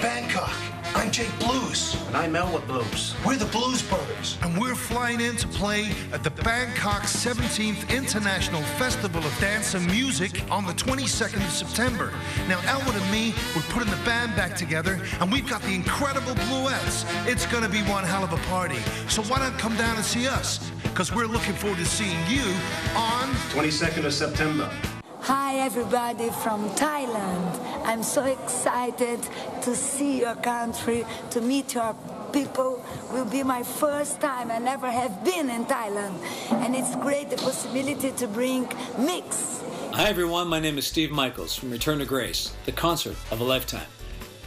Bangkok. I'm Jake Blues. And I'm Elwood Blues. We're the Blues Brothers. And we're flying in to play at the Bangkok 17th International Festival of Dance and Music on the 22nd of September. Now, Elwood and me, we're putting the band back together, and we've got the incredible Bluettes. It's going to be one hell of a party. So why not come down and see us? Because we're looking forward to seeing you on 22nd of September. Hi, everybody from Thailand. I'm so excited to see your country, to meet your people. Will be my first time. I never have been in Thailand, and it's great the possibility to bring mix. Hi, everyone. My name is Steve Michaels from Return to Grace, the concert of a lifetime.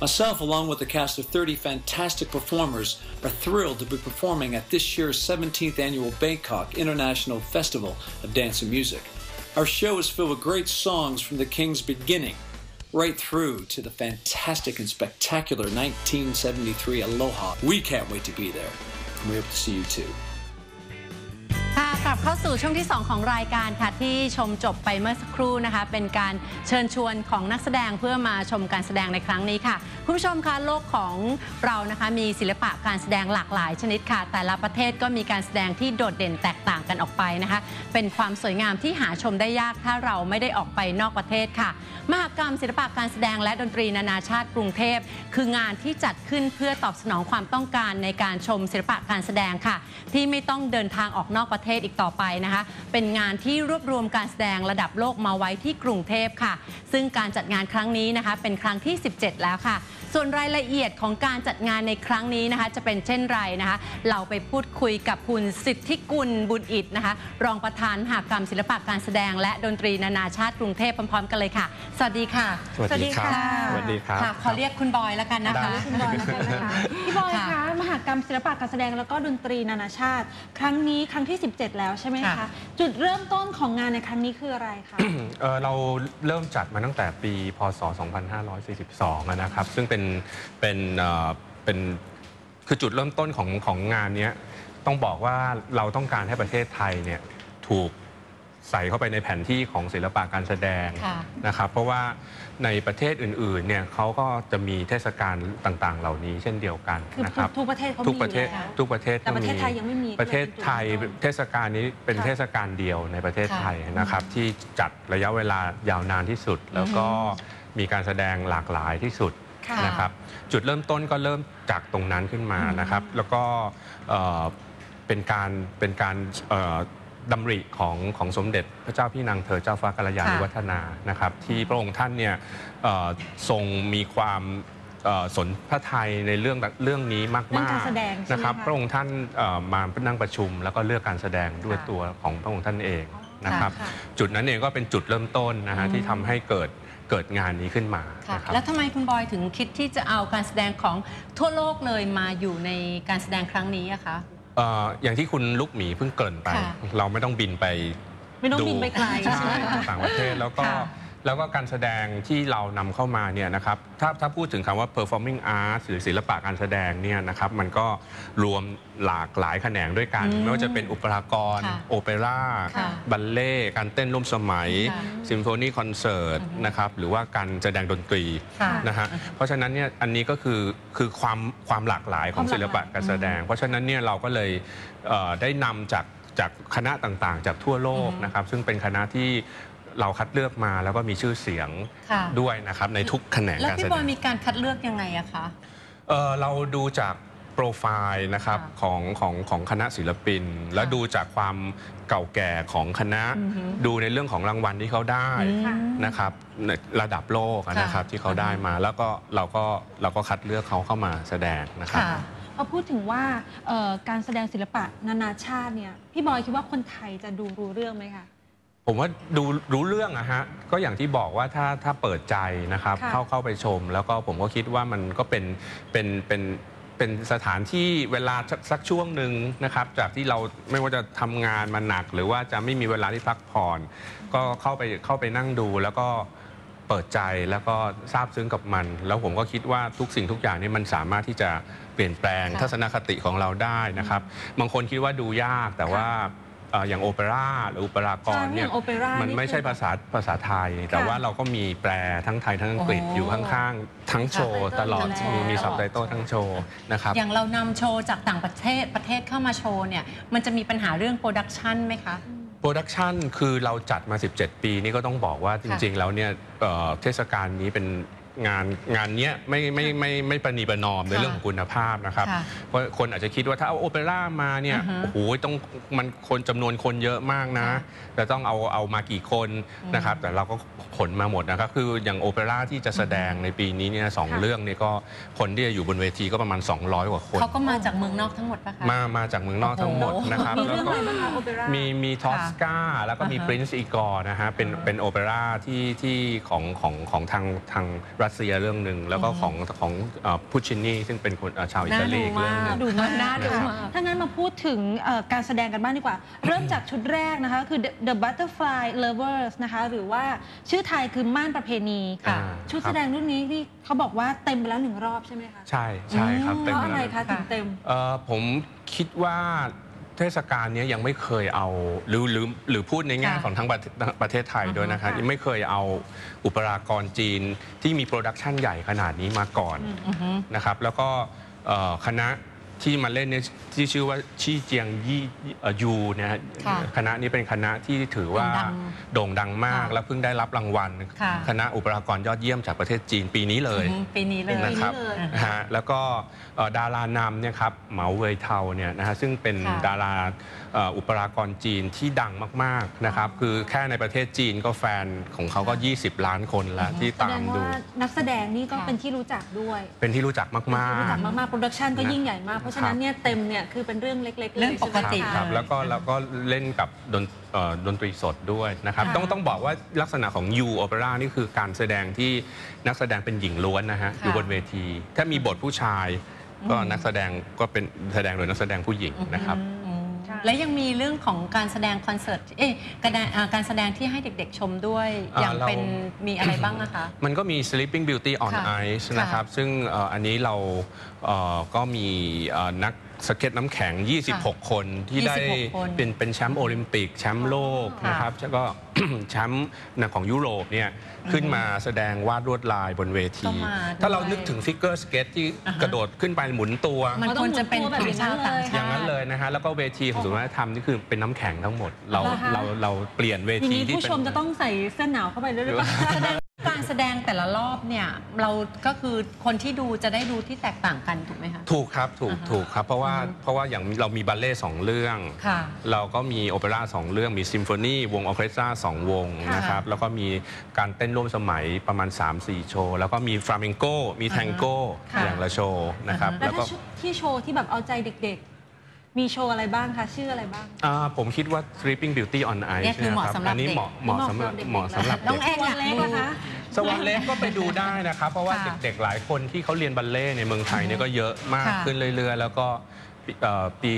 Myself, along with a cast of 30 fantastic performers, are thrilled to be performing at this year's 17th annual Bangkok International Festival of Dance and Music. Our show is filled with great songs from the King's beginning, right through to the fantastic and spectacular 1973 Aloha. We can't wait to be there. And we hope to see you too. กลับเข้าสู่ช่วงที่ 2 ของรายการค่ะที่ชมจบไปเมื่อสักครู่นะคะ เป็นการเชิญชวนของนักแสดงเพื่อมาชมการแสดงในครั้งนี้ค่ะ คุณผู้ชมคะโลกของเรานะคะมีศิลปะการแสดงหลากหลายชนิดค่ะ แต่ละประเทศก็มีการแสดงที่โดดเด่นแตกต่างกันออกไปนะคะ เป็นความสวยงามที่หาชมได้ยากถ้าเราไม่ได้ออกไปนอกประเทศค่ะมหกรรมศิลปะการแสดงและดนตรีนานาชาติกรุงเทพ คืองานที่จัดขึ้นเพื่อตอบสนองความต้องการในการชมศิลปะการแสดงค่ะ ที่ไม่ต้องเดินทางออกนอกประเทศอีกต่อไปนะคะ เป็นงานที่รวบรวมการแสดงระดับโลกมาไว้ที่กรุงเทพค่ะ ซึ่งการจัดงานครั้งนี้นะคะ เป็นครั้งที่ 17 แล้วค่ะ ส่วนรายละเอียดของการจัดงานในครั้งนี้นะคะ จะเป็นเช่นไรนะคะ เราไปพูดคุยกับคุณสิทธิกุลบุญอิดนะคะ รองประธานมหกรรมศิลปะการแสดง และดนตรีนานาชาติกรุงเทพพร้อมๆกันเลยค่ะ สวัสดีค่ะ สวัสดีครับสวัสดีครับค่ะขอเรียกคุณบอยแล้วกันนะคะคุณบอยแล้วกันนะคะพี่บอยค่ะคะมหากรรมศิลปะการแสดงแล้วก็ดนตรีนานาชาติ ครั้งนี้ครั้งที่ 17แล้วใช่ไหมค่ะ คะ จุดเริ่มต้นของงานในครั้งนี้คืออะไรคะ เอ่อเราเริ่มจัดมาตั้งแต่ปี พศ 2542อะนะครับ ซึ่งเป็นเป็นเอ่อเป็นคือจุดเริ่มต้นของของงานเนี้ยต้องบอกว่าเราต้องการให้ประเทศไทยเนี่ยถูกใส่เข้าไปในแผนที่ของศิลปะการแสดงค่ะ นะครับ เพราะว่า ในประเทศอื่นๆเนี่ยเขาก็จะมีเทศกาลต่างๆ เหล่านี้เช่นเดียวกันคือนะครับ ทุกประเทศเขามีทุกประเทศอยู่แล้ว ทุกประเทศแต่ประเทศไทยยังไม่มีประเทศไทยก็เลยเป็นจุดเริ่มต้นเทศกาลนี้เป็นค่ะเทศกาลเดียวในประเทศค่ะไทยนะครับ ที่จัดระยะเวลายาวนานที่สุด แล้วก็มีการแสดงหลากหลายที่สุดค่ะ นะครับ จุดเริ่มต้นก็เริ่มจากตรงนั้นขึ้นมานะครับ แล้วก็เอ่อเป็นการเป็นการเอ่อ ดำริของของสมเด็จพระเจ้าพี่นางเธอเจ้าฟ้ากัลยาณิค่ะวัฒนานะครับ ที่พระองค์ท่านเนี่ยเอ่อทรงมีความเอ่อสนพระไทยในเรื่องเรื่องนี้มากๆเรื่องการแสดงใช่ไหมนะครับคะพระองค์ท่านเอ่อมานั่งประชุม แล้วก็เลือกการแสดงด้วยค่ะตัวของพระองค์ท่านเองนะครับค่ะจุดนั้นเองก็เป็นจุดเริ่มต้นนะฮะอืมที่ทำให้เกิดเกิดงานนี้ขึ้นมาค่ะนะครับแล้วทำไมคุณบอยถึงคิดที่จะเอาการแสดงของทั่วโลกเลยมาอยู่ในการแสดงครั้งนี้อะคะ เอ่ออย่างที่คุณลูกหมีเพิ่งเกริ่นไป ค่ะเราไม่ต้องบินไปไม่ต้องบินไปไกลใช่ใช่ไหมคะต่างประเทศแล้วก็ ค่ะ แล้วก็การแสดงที่เรานำเข้ามาเนี่ยนะครับถ้าถ้าพูดถึงคำว่า performing arts หรือศิลปะการแสดงเนี่ยนะครับมันก็รวมหลากหลายแขนงด้วยกัน อืมไม่ว่าจะเป็นอุปกรณ์ค่ะโอเปร่าค่ะบัลเล่ต์การเต้นร่วมสมัยค่ะ ซิมโฟนีคอนเสิร์ตนะครับหรือว่าการแสดงดนตรี ค่ะ นะฮะเพราะฉะนั้นเนี่ยอันนี้ก็คือคือความความหลากหลายของความหศิลากหลายลปะการแสดง เพราะฉะนั้นเนี่ยเราก็เลยเอ่อได้นำจากจากคณะต่างๆ จากทั่วโลกอือฮึนะครับซึ่งเป็นคณะที่ เราคัดเลือกมาแล้วก็มีชื่อเสียงค่ะ ด้วยนะครับในทุกแขนงแล้วการพี่แสบดอยงมีการคัดเลือกยังไงอะคะ เอ่อเราดูจากโปรไฟล์นะครับค่ะของของของคณะศิลปิน และดูจากความเก่าแก่ของคณะ อือฮึ ดูในเรื่องของรางวัลที่เขาได้อืมนะครับในระดับโลกอะนะครับค่ะ ที่เขาได้มาแล้วก็เราก็เราก็คัดเลือกเขาเข้ามาแสดงนะครับค่ะ พอพูดถึงว่าเอ่อการแสดงศิลปะนานาชาติเนี่ยพี่บอยคิดว่าคนไทยจะดูรู้เรื่องไหมคะ ผมว่าดูรู้เรื่องอะฮะก็อย่างที่บอกว่าถ้าถ้าเปิดใจนะครับ ค่ะเข้าเข้าไปชม แล้วก็ผมก็คิดว่ามันก็เป็นเป็นเป็นเป็นสถานที่เวลาสักสักช่วงหนึ่งนะครับ จากที่เราไม่ว่าจะทำงานมาหนัก หรือว่าจะไม่มีเวลาที่พักผ่อน ก็เข้าไปเข้าไปนั่งดูแล้วก็เปิดใจแล้วก็ซาบซึ้งกับมัน แล้วผมก็คิดว่าทุกสิ่งทุกอย่างนี่มันสามารถที่จะเปลี่ยนแปลงค่ะ ทัศนคติของเราได้นะครับ บางคนคิดว่าดูยากแต่ว่า เอ่ออย่างโอเปร่าหรืออุปรากรเนี่ยใช่อย่างโอเปร่ามันนี่ไม่ใช่คือภาษาภาษาไทย แต่ว่าเราก็มีแปลทั้งไทยทั้งอังกฤษโอ้อยู่ข้างๆ ทั้งโชว์ตลอดตลอดมีมีตลอด ซับไตเติลทั้งโชว์นะครับ อย่างเรานำโชว์จากต่างประเทศประเทศเข้ามาโชว์เนี่ยมันจะมีปัญหาเรื่องโปรดักชันไหมคะ โปรดักชันคือเราจัดมา 17 ปีนี่ก็ต้องบอกว่าจริงๆ แล้วเนี่ยเอ่อเทศกาลนี้เป็น งานงานเนี้ยไม่ไม่ไม่ไม่ประนีประนอมในค่ะเรื่องของคุณภาพนะครับค่ะเพราะคนอาจจะคิดว่าถ้าเอาโอเปร่ามาเนี่ยอือฮะโอ้โหต้องมันคนจำนวนคนเยอะมากนะค่ะจะต้องเอาเอามากี่คนนะครับ แต่เราก็ขนมาหมดนะครับคืออย่างโอเปร่าที่จะแสดงในปีนี้เนี่ยสองค่ะ เรื่องเนี่ยก็คนที่จะอยู่บนเวทีก็ประมาณ 200 กว่าคน เขาก็มาจากเมืองนอกทั้งหมดปะคะ มามาจากเมืองนอกทั้งหมดโอ้โหนะครับ มีแล้วเรื่องก็ อะไรบ้างคะโอเปร่า มีมีทอสกาแล้วก็มีอ่าฮะ ปรินซ์อีกอร์นะฮะเป็นเป็นโอเปร่าที่ที่ของของของทางทางรัสเซียเรื่องหนึ่งแล้วก็ของของพุชชินีซึ่งเป็นคนเอ่อชาวอิตาลีอีกเรื่องหนึ่ง ดูมากน่าดูค่ะมากถ้างั้นมาพูดถึงเอ่อการแสดงกันบ้างดีกว่า เริ่มจากชุดแรกนะคะ คือ The, The Butterfly Lovers นะคะ หรือว่าชื่อไทยคือม่านประเพณีอ่า ชุดแสดงรุ่นนี้ที่เขาบอกว่าเต็มไปแล้วหนึ่งรอบใช่ไหมคะใช่ใช่ครับเพเต็มราะไปอะไรแล้วคะถึงเต็ม เอ่อผมคิดว่า เทศกาลเนี้ยยังไม่เคยเอาหรือหรือหรือพูดในแง่ค่ะของทั้งประเทศประเทศไทยด้วยนะครับค่ะ ยังไม่เคยเอาอุปรากรจีนที่มีโปรดักชันใหญ่ขนาดนี้มาก่อนนะครับแล้วก็เอ่อคณะ ที่มาเล่นเนี่ยที่ชื่อว่าชี่เจียงยี่เอ่อยูนะฮะค่ะคณะนี้เป็นคณะที่ถือว่าโด่งดังโด่งดังมากค่ะแล้วเพิ่งได้รับรางวัล ค่ะ คณะอุปรากรยอดเยี่ยมจากประเทศจีนปีนี้เลย อืมปีนี้เลยนะครับ ปีนี้เลยนะฮะแล้วก็เอ่อดารานำเนี่ยครับเหมาเวยเทาเนี่ยนะฮะซึ่งเป็นค่ะดาราเอ่ออุปรากรจีนที่ดังมากๆนะครับคือแค่ในประเทศจีนก็แฟนของเขาก็20 ล้านคนแล้วที่แสตาดมงดู ว่านักแสดงนี่ก็ค่ะ เป็นที่รู้จักด้วยเป็นที่รู้จักมาก เป็นที่รู้จักๆมากๆโปรดักชันก็นะ ยิ่งใหญ่มากเพราะฉะนั้นเนี่ยเต็มเนี่ยคือเป็นเรื่องเล็กๆเลยเรื่องปกติใช่ไหมคคะรับแล้วก็แล้วก็เล่นกับดนเอ่อดนตรีสดด้วยนะครับ ค่ะ ต้องต้องบอกว่าลักษณะของยูโอเปร่านี่คือการแสดงที่นักแสดงเป็นหญิงล้วนนะฮะค่ะอยู่บนเวที ถ้ามีบทผู้ชาย ก็นักแสดงก็เป็นแสดงโดยนักแสดงผู้หญิงนะครับ อืม ใช่ และยังมีเรื่องของการแสดงคอนเสิร์ตเอ๊ะการแสดงอ่าการแสดงที่ให้เด็กๆชมด้วยอ่าอย่างเรา เป็นมีอะไรบ้างนะคะ มันก็มี Sleeping Beauty on ค่ะ Ice ค่ะนะครับ ซึ่งเอ่ออันนี้เราเอ่อก็มีเอ่อนัก สเก็ตน้ำแข็ง 26 คนที่ได้26คนเป็นเป็นแชมป์โอลิมปิกแชมป์โลกค่ะ นะครับ แล้วก็ แชมป์ของยุโรปเนี่ยขึ้นมาแสดงวาดลวดลายบนเวที ก็มาด้วย ถ้าเรานึกถึงฟิกเกอร์สเก็ตที่อ่าฮะกระโดดขึ้นไปหมุนตัว มันควรจะเป็นเขาต้องของชาวต่างหมุนตัวแบบชาติอย่างนั้นเลยนะฮะ แล้วก็เวทีของศูนย์วัฒนธรรมนี่คือเป็นน้ำแข็งทั้งหมด เราเหรอคะ เราเราเปลี่ยนเวอย่างทีนี้ที่ผู้เป็น ชมจะต้องใส่เสื้อหนาวเข้าไปด้วยหรือเปล่า การแสดงแต่ละรอบเนี่ยเราก็คือคนที่ดูจะได้ดูที่แตกต่างกันถูกไหมคะ ถูกครับถูกอ่าฮะถูกครับเพราะว่าอือฮึเพราะว่าอย่างเรามีบัลเล่ต์สองเรื่อง ค่ะเราก็มีโอเปร่าสองเรื่องมีซิมโฟนีวงออร์เคสตราสองวงค่ะนะครับแล้วก็มีการเต้นร่วมสมัยประมาณ 3-4 โชว์ แล้วก็มีฟลาเมงโกมีแทงโกค่ะ อย่างละโชว์นะครับ แล้วแล้วก็ถ้าที่โชว์ที่แบบเอาใจเด็กๆ มีโชว์อะไรบ้างคะ ชื่ออะไรบ้าง อ่าผมคิดว่า Sleeping Beauty on เนี่ Ice ยคือเหมาะนะคสำหรับอันนี้เด็ก เหมาะเหมาะสำหรับเหเหมาะมาะสำสำหหรัรับบเด็ก น้องเด็กแอนอยากเล็กดูนะคะ สวรรค์เล็กก็ไปดูได้นะครับ เพราะว่าค่ะเด็กๆหลายคนที่เขาเรียนบัลเล่ต์ในเมืองไทยเนี่ยก็เยอะมากค่ะ ขึ้นเรื่อยๆ แล้วก็ปีเอ่อปี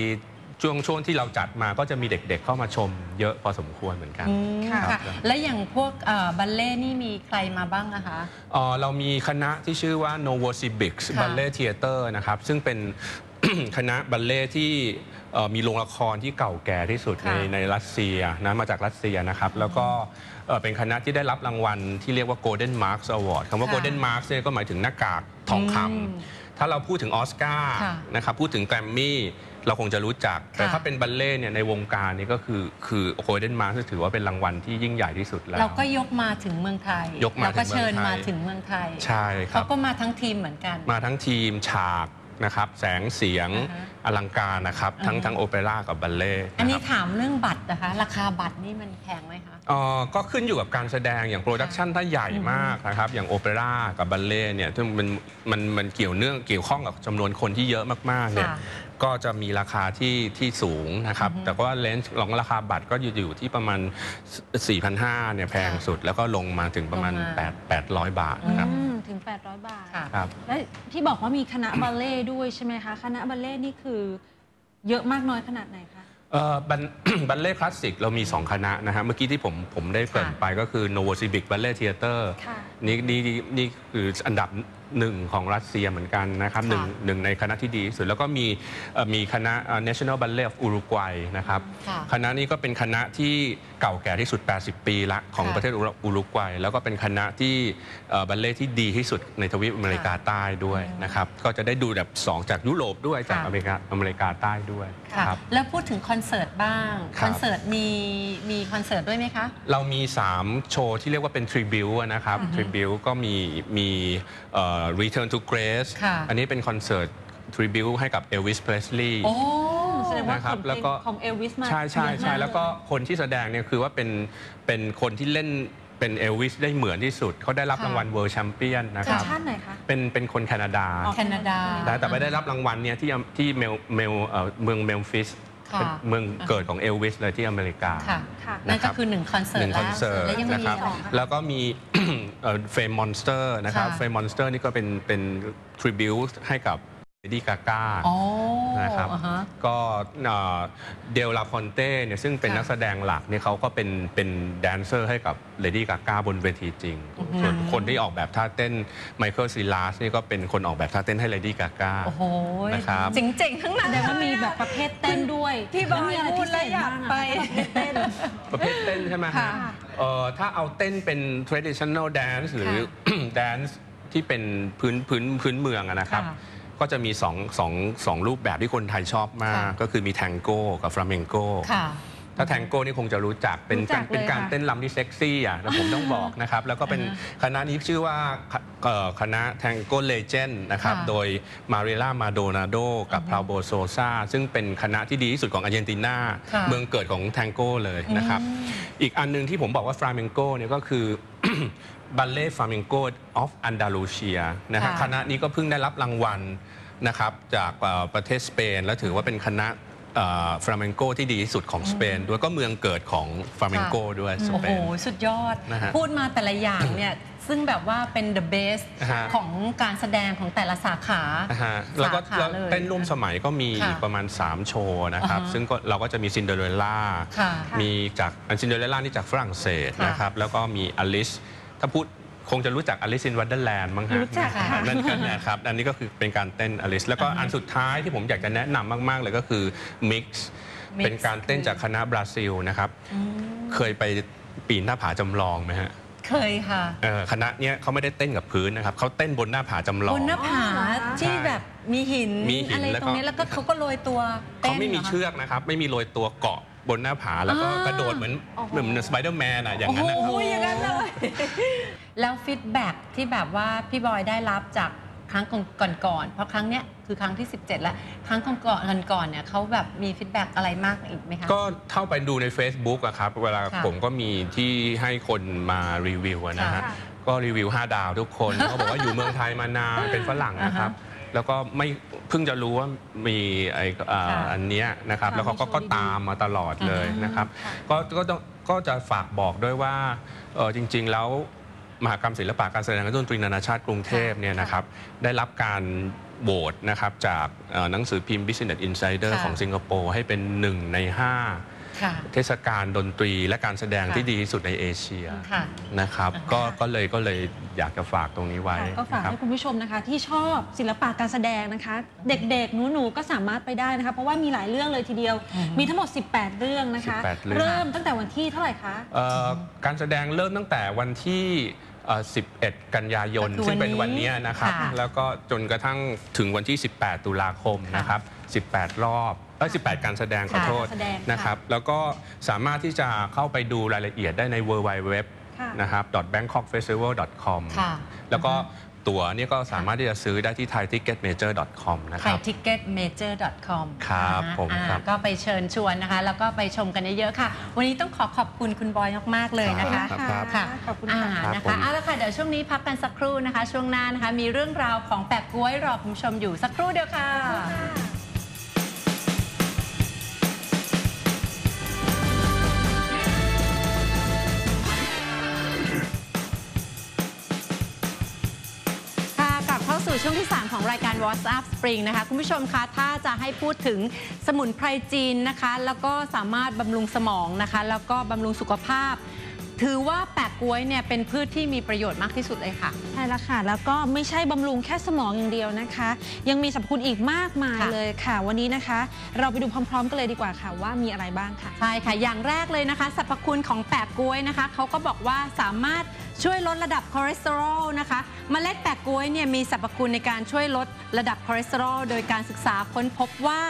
ช่วงช่วงที่เราจัดมาก็จะมีเด็กๆเข้ามาชมเยอะพอสมควรเหมือนกัน อืมค่ะค่ะและอย่างพวกเอ่อบัลเล่นี่มีใครมาบ้างนะคะ เอ่อเรามีคณะที่ชื่อว่า Novosibirsk ค่ะ Ballet Theater นะครับ ซึ่งเป็น คณะบัลเล่ต์ที่เอ่อมีโรงละครที่เก่าแก่ที่สุดในค่ะในรัสเซียนะมาจากรัสเซียนะครับ แล้วก็ เอ่อเป็นคณะที่ได้รับรางวัลที่เรียกว่า Golden Marks Award คำว่า ค่ะ Golden Marks เนี่ยก็หมายถึงหน้ากากทองคอืมำถ้าเราพูดถึงออสการ์ค่ะนะครับพูดถึงแกรมมี่เราคงจะรู้จัก แต่ค่ะ ถ้าเป็นบัลเล่ต์เนี่ยในวงการนี่ก็คือคือ Golden Marks ถือว่าเป็นรางวัลที่ยิ่งใหญ่ที่สุดแล้ว เราก็ยกมาถึงเมืองไทยยกมาเราก็ถึงเมืองไทย เชิญมาถึงเมืองไทยใช่ครัเขาบ ก็มาทั้งทีมเหมือนกัน มาทั้งทีมฉาก นะครับแสงเสียงอ่าฮะอลังการนะครับ ทั้งอ่าฮะทั้งโอเปร่ากับบัลเล่ต์อันนี้นะครับถามเรื่องบัตรนะคะ ราคาบัตรนี่มันแพงไหมคะ เอ่อก็ขึ้นอยู่กับการแสดงอย่างโปรดักชันถ้าใหญ่มากนะครับ อย่างโอเปร่ากับบัลเล่ต์เนี่ยซึ่งมันมันมันเกี่ยวเนื่องเกี่ยวข้องกับจำนวนคนที่เยอะมากๆเนี่ยค่ะก็จะมีราคาที่ที่สูงนะครับ แต่ว่าเลนส์ของราคาบัตรก็อยู่อยู่ที่ประมาณ4,500เนี่ยแพงสุด แล้วก็ลงมาถึงประมาณลงมา 8 800 บาทนะครับ อืม ถึง 800 บาท ค่ะ ครับ และที่บอกว่ามีคณะบัลเล่ต์ด้วยใช่ไหมคะ คณะบัลเล่ต์นี่คือเยอะมากน้อยขนาดไหนคะ เอ่อบัล บัลเล่คลาสสิกเรามี 2 คณะนะฮะ เมื่อกี้ที่ผมผมได้เกรินไปก็คือ Novosibirsk Ballet Theater ค่ะ นี่นี่นี่นี่คืออันดับหนึ่งของรัสเซียเหมือนกันนะครับหนึ่งค่ะหนึ่งในคณะที่ดีที่สุด แล้วก็มีเอ่อมีคณะเอ่อ National Ballet of Uruguay นะครับค่ะคณะนี้ก็เป็นคณะที่เก่าแก่ที่สุด 80 ปีละของค่ะประเทศอุรุกวัย แล้วก็เป็นคณะที่เอ่อบัลเล่ที่ดีที่สุดในทวีปอเมริกาใต้ด้วยนะครับก็จะได้ดูแบบสองจากยุโรปด้วยจากค่ะอเมริกาอเมริกาใต้ด้วยค่ะครับแล้วพูดถึงคอนเสิร์ตบ้างครัคอบนเสิร์ตมีมีคอนเสิร์ตด้วยไหมคะเรามี 3 โชว์ที่เรียกว่าเป็น tribute อะนะครับ tribute ก็มีมีเอ่อ Return to Grace ค่ะ อันนี้เป็นคอนเสิร์ต tribute ให้กับ Elvis Presley โอ้แสดงว่านะครับผลเพแล้ลวงก็ ของเอลวิสมาใช่ใช่เยอะใช่มากแล้วก็คนที่แสดงเนี่ยคือว่าเป็นเป็นคนที่เล่นเป็นเอลวิสได้เหมือนที่สุด เขาได้รับค่ะรางวัล World Champion นะคจากรับ ชาติไหนคะ เป็นเป็นคนแคนาดา อ๋อ แคนาดานะแต่ไปได้รับรางวัลเนี่ยที่ที่เมลเมลเอ่อเมืองเมลฟิส ค่ะเป็นเมืองเกิดของเอลวิสเลยที่อเมริกา ค่ะค่ะนั่นนะครัก็บคือหนึ่งคอนเสิร์หตนึ่งคอนเสิร์ตแล้วยังนะมีครับต่อแล้วก็มีเฟมมอนสเตอร์นะครับค่ะ เฟมมอนสเตอร์นี่ก็เป็นเป็นทริบิวให้กับเล ดี้กาก้าอ๋อนะครับอ่าฮะก็เดลลาคอนเต้เนี่ยซึ่งเป็นค่ะนักแสดงหลักเนี่ยเขาก็เป็นเป็นแดนเซอร์ให้กับเลดี้กาก้าบนเวทีจริง ส่วนคนที่ออกแบบท่าเต้นไมเคิลซีลาสนี่ก็เป็นคนออกแบบท่าเต้นให้เลดี้กาก้าโอ้โหนะครับเจ๋งๆ ทั้งนั้นแสดงว่ามีแบบประเภทเต้นด้วยพี่บอยแล้วมีอะไรพูพิดเศแล้วษอยากบ้างอะไปประเภทเต้นใช่ไหมค่ะฮะเอ่อถ้าเอาเต้นเป็น traditional dance หรือ dance ที่เป็นพื้นพื้นพื้นเมืองอะนะครับค่ะ ก็จะมีสองสองสองรูปแบบที่คนไทยชอบมาก ค่ะก็คือมีแทงโก้กับฟลาเมงโกค่ะ ถ้าแทงโก้นี่คงจะรู้จักเป็นรู้จักากรเลยเป็นการค่ะเต้นรำที่เซ็กซี่อะแต่ผมต้องบอกนะครับ แล้วก็เป็นอ่าฮะคณะนี้ชื่อว่าเอ่อคณะแทงโก้เลเจนด์นะครับ ค่ะโดยมาเรล่ามาโดนาโดกับพราวโบโซซาซึ่งเป็นคณะที่ดีที่สุดของอาร์เจนตินาค่ะ เมืองเกิดของแทงโก้เลยนะครับ อีกอันหนึงที่ผมบอกว่าฟลาเมงโกเนี่ยก็คือ บัลเล่ฟลาเมงโกออฟอันดาลูเซียนะฮะค่ะ คณะนี้ก็เพิ่งได้รับรางวัลนะครับจากเอ่อประเทศสเปน และถือว่าเป็นคณะฟลาเมงโกที่ดีที่สุดของสเปนด้วยก็เมืองเกิดของฟลาเมงโกด้วยสโอ้เปโห น สุดยอด นะฮะพูดมาแต่ละอย่างเนี่ย ซึ่งแบบว่าเป็น the best ฮะ ของการแสดงของแต่ละสาขา นะฮะแล้วก็สาขาแล้วเลยเต้นร่วมสมัยก็มีค่ะอีกประมาณ 3 โชว์นะครับ อ่าฮะซึ่งก็เราก็จะมีซินเดอเรลล่า ค่ะมีจากอันซินเดอเรลล่านี่จากฝรั่งเศสค่ะนะครับ แล้วก็มีอลิส ถ้าพูดคงจะรู้จักอลิซ in นวั d เดอร์แลนด์มั้งฮะรู้จักค่ะ นั่นก็นะครับ อันนี้ก็คือเป็นการเต้นอลิสแล้วก็อันสุดท้ายที่ผมอยากจะแนะนำมาก ๆ เลยก็คือ Mix Mix เป็นการเต้นจากคณะบราซิลนะครับ เคยไปปีนหน้าผาจำลองไหมฮะเคยค่ะเออคณะเนี้ยเขาไม่ได้เต้นกับพื้นนะครับเขาเต้นบนหน้าผาจำลองบนหน้าผาที่แบบมีหินมีหินอะไรแล้วตก็ รงนี้แล้วก็เขาก็โรยตัวต้นเขาไม่มีหรคะ เชือกนะครับ ไม่มีโรยตัวเกาะ บนหน้าผาแล้วก็อ่ากระโดดเหมือนเหมือนสไปเดอร์แมนอะอย่างโอ้นั้นโหนะครับอย่างนั้นเลย แล้วฟีดแบ็กที่แบบว่าพี่บอยได้รับจากครั้งก่อนๆเพราะครั้งเนี้ยคือครั้งที่ 17 แล้ว ครั้งก่อนๆก่อนๆเนี่ยเขาแบบมีฟีดแบ็กอะไรมากอีกไหมคะ ก็เข้าไปดูใน Facebook อะครับ เวลาค่ะผมก็มีที่ให้คนมารีวิวอะนะฮะ ค่ะ ก็รีวิว 5 ดาวทุกคน เขาบอกว่าอยู่เมืองไทยมานานเป็นฝรั่งนะครับ แล้วก็ไม่เพิ่งจะรู้ว่ามีไอ้อ่าค่ะอันเนี้ยนะครับ ค่ะแล้วเขาก็มีโชว์ก็ดีๆตามมาตลอดเลยอ่าฮะนะครับก็ก็ต้องก็จะฝากบอกด้วยว่าเออจริง ๆ แล้วมหากรรมศิลปะการแสดงและดนตรีนานาชาติกรุงเทพเนี่ยนะครับได้รับการโหวตนะครับจากเอ่อหนังสือพิมพ์ Business Insider ค่ะ ของสิงคโปร์ให้เป็นหนึ่งในห้า ค่ะ เทศกาลดนตรีและการแสดงค่ะที่ดีที่สุดในเอเชียค่ะนะครับอ่าฮะก็ก็เลยก็เลยอยากจะฝากตรงนี้ไว้ก็ฝากนะครับให้คุณผู้ชมนะคะ ที่ชอบศิลปะการแสดงนะคะ เด็กๆ หนูๆ ก็สามารถไปได้นะคะ เพราะว่ามีหลายเรื่องเลยทีเดียวมีทั้งหมด 18 เรื่องนะคะ 18เรื่อง เริ่มตั้งแต่วันที่เท่าไหร่คะ เอ่อการแสดงเริ่มตั้งแต่วันที่เอ่อ11 กันยายน ก็คือซึ่งเป็นวัวันนนี้เนี้ยนะครับ ค่ะแล้วก็จนกระทั่งถึงวันที่ 18 ตุลาคมค่ะนะครับ 18 รอบ เอ้ย18 การแสดงขอค่ะโทษการแสดงค่ะ นะครับแล้วก็สามารถที่จะเข้าไปดูรายละเอียดได้ใน w w w ค่ะ นะครับ bangkokfestival.com ค่ะแล้วก็ตั๋วเนี่ยก็สามารถที่จะซื้อได้ที่ thaiticketmajor.com นะคไทยรับทิกเก็ตเมเจอร์ com ครับผมครับก็ไปเชิญชวนนะคะ แล้วก็ไปชมกันเยอะๆค่ะ วันนี้ต้องขอขอบคุณคุณบอยมากๆเลยนะคะ ครับครับค่ะขอบคุณอ่าค่ะนะครัคะบผมเอาละค่ะ เดี๋ยวช่วงนี้พักกันสักครู่นะคะ ช่วงหน้านะคะ มีเรื่องราวของแปะกล้วยรอคุณผู้ชมอยู่สักครู่เดียวค่ะ ช่วงที่ 3 ของรายการ WhatsApp Spring นะคะ คุณผู้ชมคะ ถ้าจะให้พูดถึงสมุนไพรจีนนะคะ แล้วก็สามารถบำรุงสมองนะคะ แล้วก็บำรุงสุขภาพ ถือว่าแปะกล้วยเนี่ยเป็นพืชที่มีประโยชน์มากที่สุดเลยค่ะ ใช่แล้วค่ะ แล้วก็ไม่ใช่บำรุงแค่สมองอย่างเดียวนะคะ ยังมีสรรพคุณอีกมากมายค่ะ เลยค่ะ วันนี้นะคะ เราไปดูพร้อมๆกันเลยดีกว่าค่ะ ว่ามีอะไรบ้างค่ะ ใช่ค่ะ อย่างแรกเลยนะคะ สรรพคุณของแปะกล้วยนะคะ เขาก็บอกว่าสามารถ ช่วยลดระดับคอเลสเตอรอลนะคะเมล็ดแปะกล้วยเนี่ยมีสรรพคุณในการช่วยลดระดับคอเลสเตอรอลโดยการศึกษาค้นพบว่า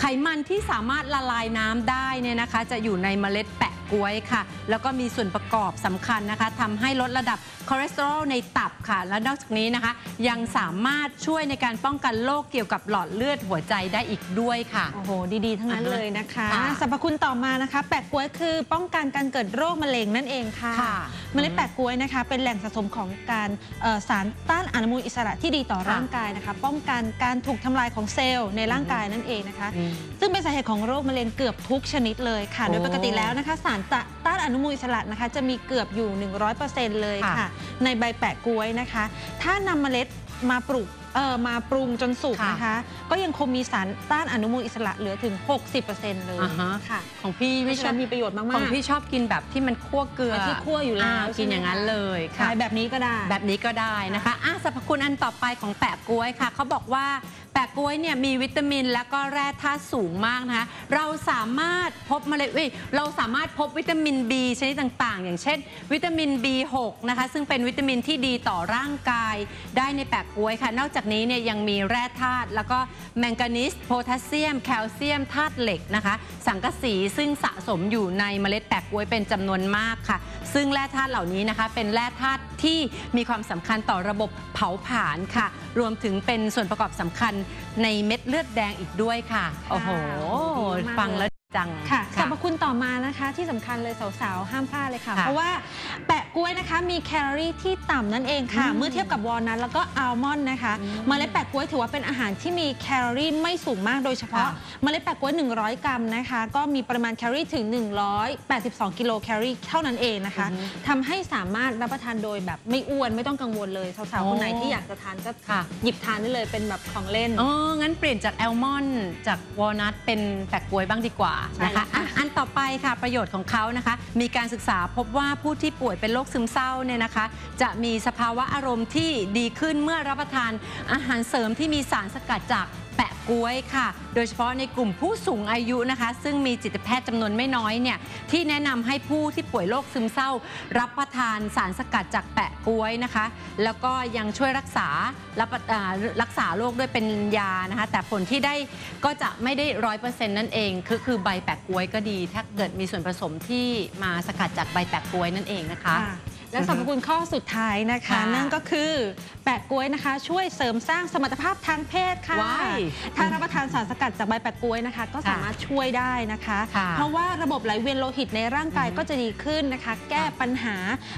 ไขมันที่สามารถละลายน้ำได้เนี่ยนะคะ จะอยู่ในเมล็ดแปะกล้วยค่ะ แล้วก็มีส่วนประกอบสำคัญนะคะทำให้ลดระดับคอเลสเตอรอลในตับค่ะ และนอกจากนี้นะคะ ยังสามารถช่วยในการป้องกันโรคเกี่ยวกับหลอดเลือดหัวใจได้อีกด้วยค่ะ โอ้โห ดีๆ ทั้งนั้นอ่าฮะเลยนะคะค่ะสรรพคุณต่อมานะคะ แปะกล้วยคือป้องกันการเกิดโรคมะเร็งนั่นเองค่ะค่ะเมล็ดแปะกล้วยนะคะเป็นแหล่งสะสมของการเอ่อสารต้านอนุมูลอิสระที่ดีต่อค่ะร่างกายนะคะ ป้องกันการถูกทำลายของเซลล์ในร่างกายนั่นเองนะคะอืมซึ่งเป็นสาเหตุของโรคมะเร็งเกือบทุกชนิดเลยค่ะโอ้โดยปกติแล้วนะคะ สารต้านอนุมูลอิสระนะคะ จะมีเกือบอยู่ 100%เลยค่ะค่ะในใบแปะกล้วยนะคะ ถ้านำเมล็ดมาปลูก เอ่อมาปรุงจนสุกค่ะ นะคะ ก็ยังคงมีสารต้านอนุมูลอิสระเหลือถึง 60%เลยอ่าฮะ ค่ะของพี่ไม่ไม่ใช่ชอบมีประโยชน์มากๆ ของพี่ชอบกินแบบที่มันคั่วเกลือที่คั่วอยู่แล้วากินอย่างนั้นเลยค่ะใช่แบบนี้ก็ได้ แบบนี้ก็ได้นะคะอะสรรพคุณอันต่อไปของแปะกล้วยค่ะ เขาบอกว่าแปะกล้วยเนี่ยมีวิตามินและก็แร่ธาตุสูงมากนะคะ เราสามารถพบเมล็ดเอ้ยเราสามารถพบวิตามิน B ชนิดต่างๆ อย่างเช่น วิตามิน B6 นะคะ ซึ่งเป็นวิตามินที่ดีต่อร่างกายได้ในแปะกล้วยค่ะ นอกจากนี้เนี่ยยังมีแร่ธาตุแล้วก็แมงกานีสโพแทสเซียม แคลเซียมธาตุเหล็กนะคะ สังกะสีซึ่งสะสมอยู่ในเมล็ดแปะกล้วยเป็นจำนวนมากค่ะ ซึ่งแร่ธาตุเหล่านี้นะคะเป็นแร่ธาตุที่มีความสำคัญต่อระบบเผาผลาญค่ะ รวมถึงเป็นส่วนประกอบสำคัญในเม็ดเลือดแดงอีกด้วยค่ะ โอ้โห ฟังแล้ว จัง ค่ะสรรพคุณต่อมานะคะที่สำคัญเลยสาวๆ ห้ามพลาดเลยค่ะ ค่ะเพราะว่าแปะกล้วยนะคะมีแคลอรี่ที่ต่ำนั่นเองค่ะ อืมเมื่อเทียบกับวอลนัทแล้วก็อัลมอนด์นะคะเมล็ดแปะกล้วยถือว่าเป็นอาหารที่มีแคลอรี่ไม่สูงมากโดยเฉพาะ ค่ะ เมล็ดแปะกล้วย 100 กรัมนะคะ ก็มีปริมาณแคลอรี่ถึง 182 กิโลแคลอรี่เท่านั้นเองนะคะทำให้สามารถรับประทานโดยแบบไม่อ้วนไม่ต้องกังวลเลยสาวๆคนไหนที่อยากจะทานก็ค่ะ หยิบทานได้เลยเป็นแบบของเล่น อ๋อ งั้นเปลี่ยนจากแอลมอนด์จากวอลนัทเป็นแปะกล้วยบ้างดีกว่าใช่นะคะแล้วค่ะอะอันต่อไปค่ะประโยชน์ของเขานะคะ มีการศึกษาพบว่าผู้ที่ป่วยเป็นโรคซึมเศร้าเนี่ยนะคะ จะมีสภาวะอารมณ์ที่ดีขึ้นเมื่อรับประทานอาหารเสริมที่มีสารสกัดจากแปะ กล้วยค่ะ โดยเฉพาะในกลุ่มผู้สูงอายุนะคะ ซึ่งมีจิตแพทย์จำนวนไม่น้อยเนี่ยที่แนะนำให้ผู้ที่ป่วยโรคซึมเศร้า รับประทานสารสกัดจากแปะกล้วยนะคะ แล้วก็ยังช่วยรักษารับรักษาโรคด้วยเป็นยานะคะ แต่ผลที่ได้ก็จะไม่ได้ร้อยเปอร์เซ็นต์นั่นเองคือคือใบแปะกล้วยก็ดี ถ้าเกิดมีส่วนผสมที่มาสกัดจากใบแปะกล้วยนั่นเองนะคะะ และสรรพคุณข้อสุดท้ายนะคะค่ะนั่นก็คือแปะกล้วยนะคะ ช่วยเสริมสร้างสมรรถภาพทางเพศค่ะว้ายถ้ารับประทานสารสกัดจากใบแปะกล้วยนะคะ ก็สามารถช่วยได้นะคะค่ะเพราะว่าระบบไหลเวียนโลหิตในร่างกายก็จะดีขึ้นนะคะ แก้ปัญหา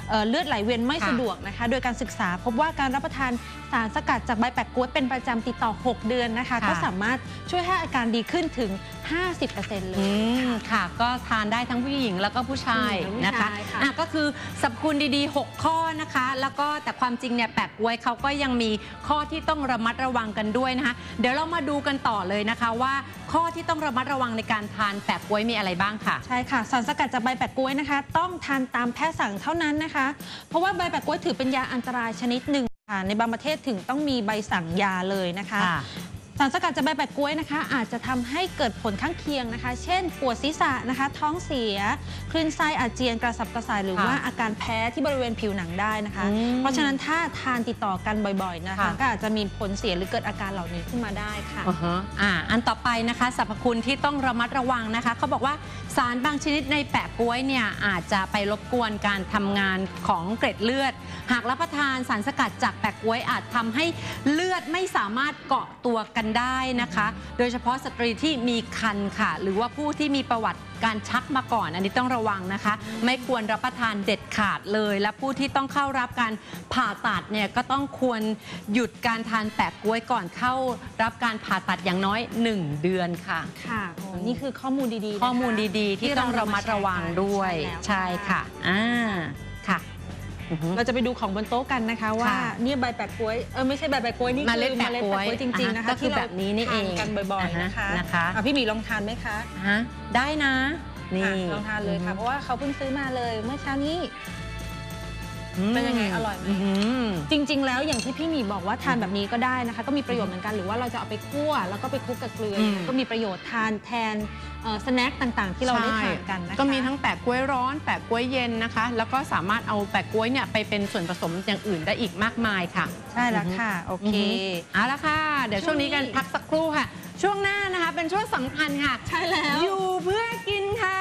เอ่อเลือดไหลเวียนไม่ค่ะสะดวกนะคะ โดยการศึกษาพบว่าการรับประทานสารสกัดจากใบแปะกล้วยเป็นประจำติดต่อ 6 เดือนนะคะค่ะก็สามารถช่วยให้อาการดีขึ้นถึง 50%เลอืยมค่ะ ก็ทานได้ทั้งผู้หญิงแล้วก็ผู้ชายอืมนะคะผู้ชายค่ะอะก็คือสรรพคุณดีๆ6 ข้อนะคะ แล้วก็แต่ความจริงเนี่ยแปะกล้วยเขาก็ยังมีข้อที่ต้องระมัดระวังกันด้วยนะคะ เดี๋ยวเรามาดูกันต่อเลยนะคะว่าข้อที่ต้องระมัดระวังในการทานแปะกล้วยมีอะไรบ้างค่ะ ใช่ค่ะ สารสกัดจากใบแปะกล้วยนะคะ ต้องทานตามแพทย์สั่งเท่านั้นนะคะ เพราะว่าใบแปะกล้วยถือเป็นยาอันตรายชนิดหนึ่งค่ะในบางประเทศถึงต้องมีใบสั่งยาเลยนะคะค่ะ สารสกัดจากใบแปะกล้วยนะคะ อาจจะทำให้เกิดผลข้างเคียงนะคะ เช่น ปวดศีรษะนะคะ ท้องเสีย คลื่นไส้อาเจียนกระสับกระส่ายหรือค่ะว่าอาการแพ้ที่บริเวณผิวหนังได้นะคะอืมเพราะฉะนั้นถ้าทานติดต่อกันบ่อยๆนะคะค่ะก็อาจจะมีผลเสียหรือเกิดอาการเหล่านี้ขึ้นมาได้ค่ะอ่าฮะอ่าอันต่อไปนะคะสรรพคุณที่ต้องระมัดระวังนะคะเขาบอกว่าสารบางชนิดในแปะกล้วยเนี่ยอาจจะไปรบกวนการทำงานของเกล็ดเลือด หากรับประทานสารสกัดจากแปะกล้วยอาจทำให้เลือดไม่สามารถเกาะตัวกันได้นะคะ โดยเฉพาะสตรีที่มีคันค่ะ หรือว่าผู้ที่มีประวัติการชักมาก่อน อันนี้ต้องระวังนะคะ ไม่ควรรับประทานเด็ดขาดเลย และผู้ที่ต้องเข้ารับการผ่าตัดเนี่ยก็ต้องควรหยุดการทานแปะกล้วยก่อนเข้ารับการผ่าตัดอย่างน้อย 1 เดือนค่ะ ค่ะโอ้นี่คือข้อมูลดีๆนะคะข้อมูลดีๆที่ต้องระมัดระวังด้วย ใช่แล้วใช่ค่ะอ่าค่ะ เราจะไปดูของบนโต๊ะกันนะคะว่าค่ะเนี่ยใบแปะกล้วยเออไม่ใช่ใบแปะกล้วยนี่เมล็ดคือแปะกล้วยจริงๆนะคะอ่าฮะก็คือที่เราแบบนี้นี่เองทานกันบ่อยๆนะคะอ่าฮะนะคะอะพี่หมีลองทานไหมคะฮะได้นะนี่ค่ะลองทานเลยค่ะเพราะว่าเขาเพิ่งซื้อมาเลยเมื่อเช้านี้ เป็นยังไงอร่อยไหมมจริง ๆ แล้วอย่างที่พี่หมีบอกว่าทานแบบนี้ก็ได้นะคะ ก็มีประโยชน์เหมือนกันหรือว่าเราจะเอาไปคั่วแล้วก็ไปคลุกกับเกลืออมก็มีประโยชน์ทานแทนสแน็คต่างๆ ที่เราได้ทานกันนะคะ ก็มีทั้งแปะกล้วยร้อนแปะกล้วยเย็นนะคะ แล้วก็สามารถเอาแปะกล้วยเนี่ยไปเป็นส่วนผสมอย่างอื่นได้อีกมากมายค่ะ ใช่แล้วค่ะ โอเคเอาละค่ะ เดี๋ยวช่วงนี้กันพักสักครู่ค่ะ ช่วงหน้านะคะเป็นช่วงสำคัญค่ะ ใช่แล้ว อยู่เพื่อกินค่ะ